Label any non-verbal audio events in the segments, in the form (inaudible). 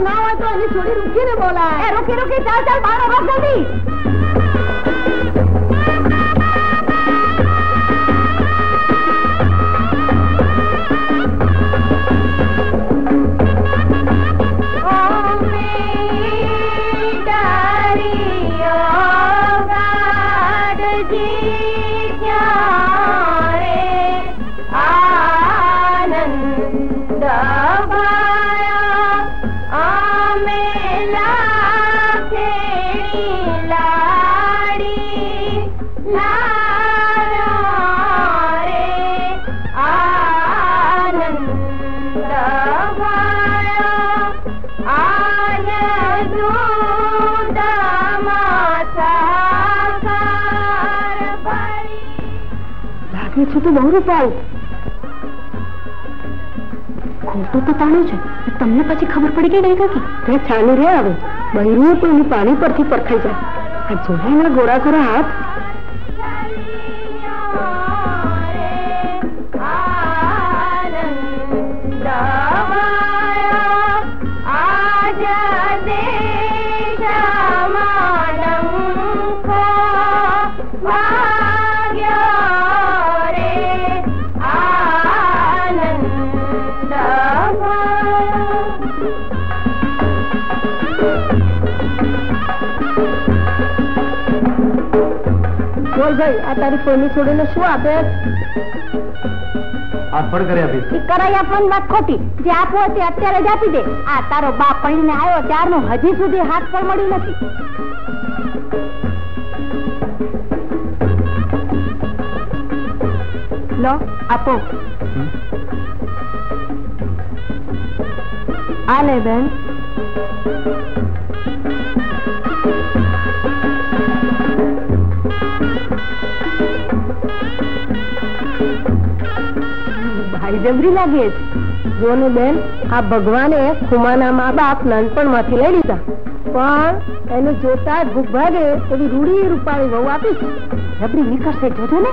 ना हो तो अभी छोड़ी रुकी ने बोला है। रुकी रुकी चार चार बाहर रख जल्दी છે તો બહુ રૂપિયા ખોટું તો તાણું છે તમને પછી ખબર પડી ગઈ નહીં કાકી ત્યાં ચાલુ રે હવે બૈરું તો એની પાણી પરથી પરખાઈ જાય આ જોડાના ગોરા ગોરા હાથ બોલ ભાઈ આ તારી કોઈની છોડીને શું આપે અર્પણ કરી આપી ઈ કરાઈ આપવાની વાત ખોટી જે આપવો હોય તે અત્યારે જ આપી દે આ તારો બાપ પડીને આવ્યો ત્યારનું હજી સુધી હાથ પર મળ્યું નથી લો આપો આ લે બેન ભાઈ જબરી લાગે છે જો ને બેન, આ ભગવાને ખુમાના મા બાપ નાનપણમાંથી લઈ લીધા. પણ એને જોતા જ ભૂખ ભાગે એવી રૂડી રૂપાળી વહુ આપી. જબરી નીકળશે જોજો ને?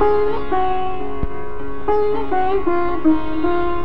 Thank you.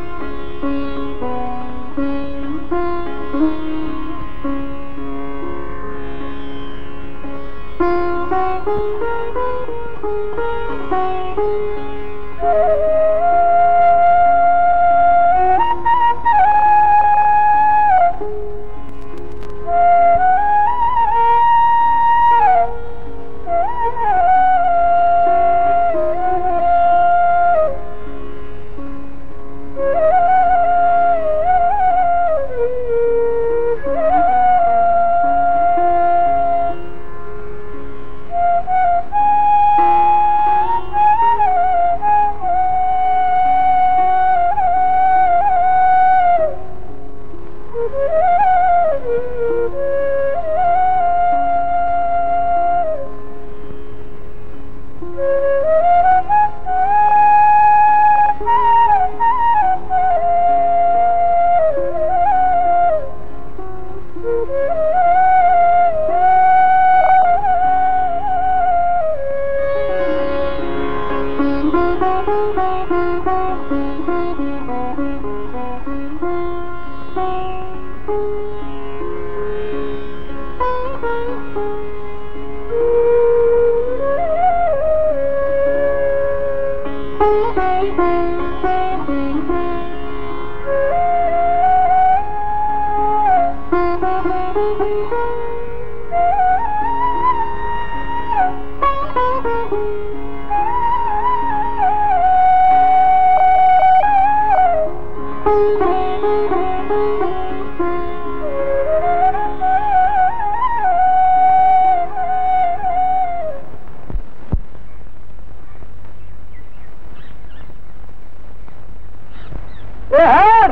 એ હેર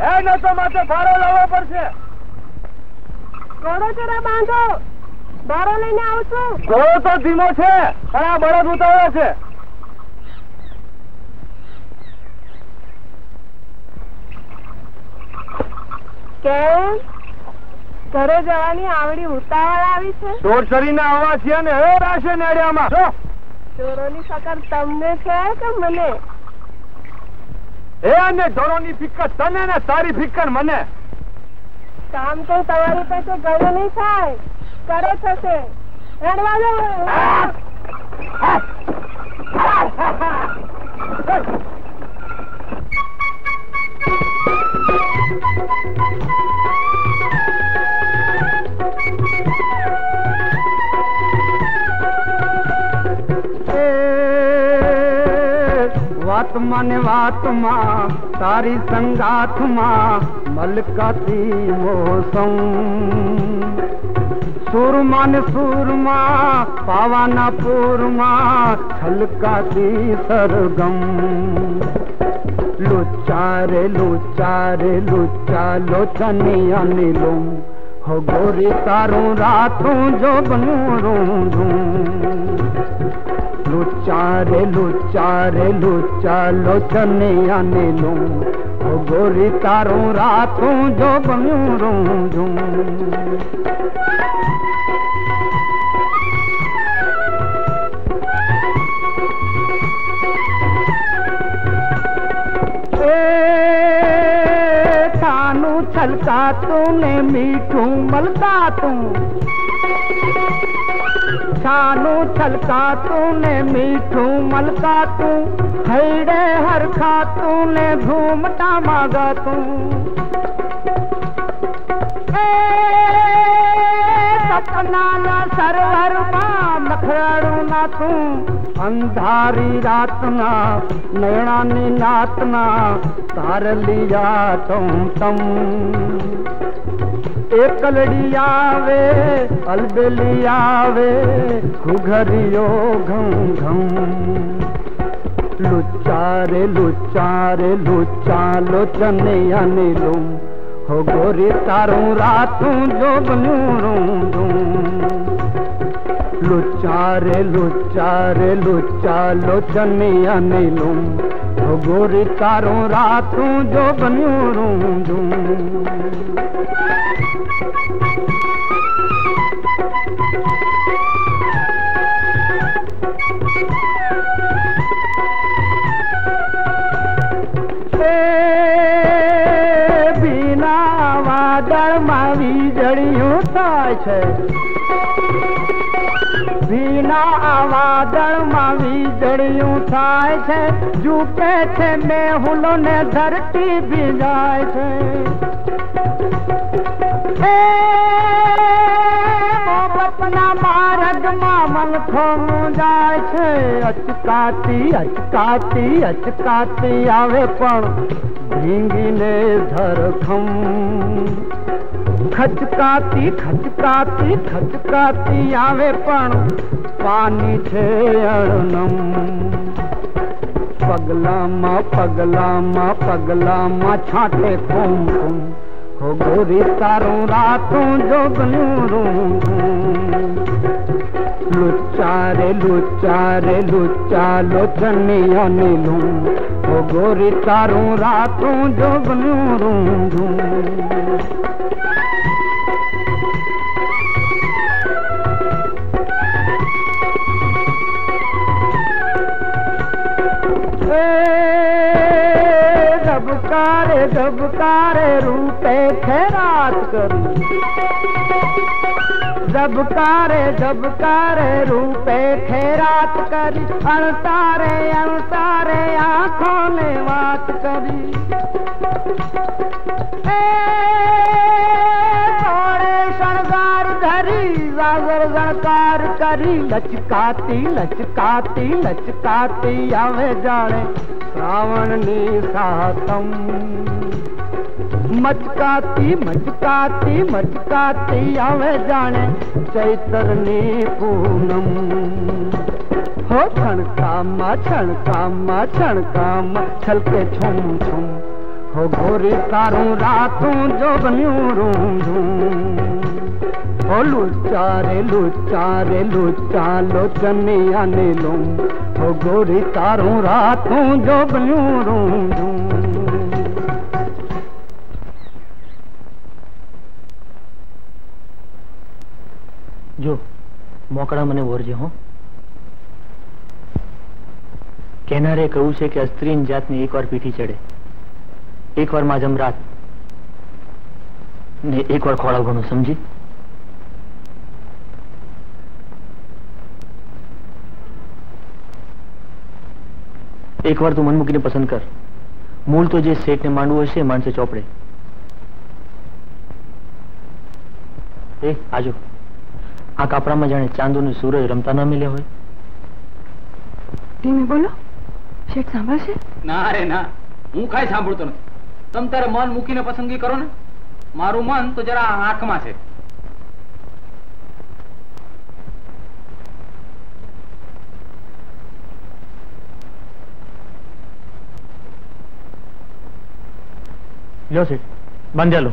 એ ન તો માથે ફારો લાવવો પડશે. ઘોડો જરા બાંધો. બારો લઈને આવું ઘોડો તો ધીમો છે પણ આ બળદ ઉતાવળો છે. કેમ ઘરે જવાની આવડી ઉતાવળ આવી છે? દોઢ ના આવવા છીએ ને હવે રાશે નેડિયામાં. ચોરો ચોરોની સકર તમને છે કે મને? એ અને ઢોરોની ફિકર તને ને તારી ફિકર મને. કામ તો તમારી પાસે ગયું નહીં થાય. કરે થશે. હેડવા દો. વાતમાં (laughs) ને मनवा तुमा सारी संगात माँ मलकती मौसम। सुरमन सुरमा, पावाना पूर्मा, छलकाती सरगम। लुचारे लुचारे लुचा लोचनी अनिलुम हो गोरी तारू रातू जो बनू रू लुचारे लुचारे लुचा लोचने आने लूँ। ओ गोरी तारूं रातूं जो बयूं छलका तूने मीठू मलका तू। छानू छलका तूने, मीठू मलका तू हैडे हर खा तूने घूमता मागा तू। सतनाना सरवर माँ ना तू, अंधारी रात ना नैणा नी नात ना तार लिया तू तम। एक वे अलबेलिया वे घुघरियो घम घम। लुचारे लुचारे लुचा लोचने अनिलुम हो गोरी तारू, रातू जो बनू रू लुचारे लुचारे लुचा आने अनिलुम हो गोरी तारू, रातू जो बनू रू વાદળમાં વીજળીયું થાય છે. થાય છે. ઝૂકે છે મેહુલો ને ધરતી ભીજાય છે. मन खोम जाए छे, अचकाती अचकाती अचकाती आवे पण भींगी ने धरखम खचकाती खचकाती खचकाती आवे पण पानी छे अड़नम पगला माँ पगला माँ पगला माँ छाटे कुमकुम हो गोरी तारो रातों जोगनूं लुचारे लुचारे लुचा लोचनिया नीलूं हो गोरी तारो रातों जोगनूं रूंधूं जबकारे जबकारे रूपे खैरात करी। जबकारे जबकारे रूपे खैरात करी। अणतारे अणतारे आँखों ने बात करी। धरी जागर करी, लचकाती लचकाती लचकाती, आवे जाने श्रावण नी सातम। मचकाती मचकाती मचकाती, आवे जाने चैतरनी पूनम। हो छणकामा छणकामा छणकामा छलके छुम छुम। हो गोरी तारूं, रातूं जो बनियूं रूं झूं हो लुच्चा रे लुच्चा रे लुच्चा लोचनिया नीलूं हो गोरी तारूं रातूं जो बनियूं रूं झूं જો મોકળા મને વરજે હો કેનારે કહ્યું છે કે અસ્ત્રીન જાતની એકવાર પીઠી ચડે એકવાર માં જમરાત ને એકવાર ખોળા ઘણું સમજી એકવાર તું મન મૂકીને પસંદ કર. મૂળ તો જે શેઠને માંડવું હશે માણસે ચોપડે. એ આજો. આ કાપડામાં જાણે ચાંદોનું સૂરજ રમતા ના મળ્યા હોય. ધીમે બોલો. શેઠ સાંભળશે? ના રે ના. હું કાંઈ સાંભળતો નથી. તમે તારે મન મૂકીને પસંદગી કરો ને. મારું મન તો જરા આંખમાં છે. लो सीट बन जा लो